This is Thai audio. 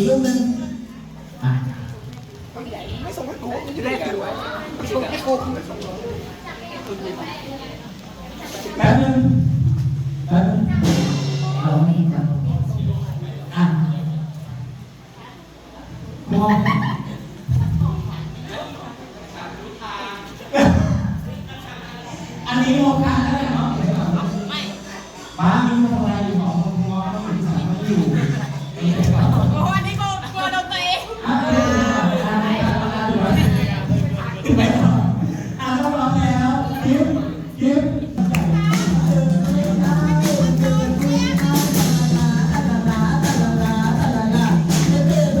อีกรูปหนึ่อมงห้กูนจงห้แป๊บนึงแป๊บนึงเราไม่จำอะมองอันนี้มองข้างได้เนาะป้ามีอะไรของมองต้องมีสามมาอยู่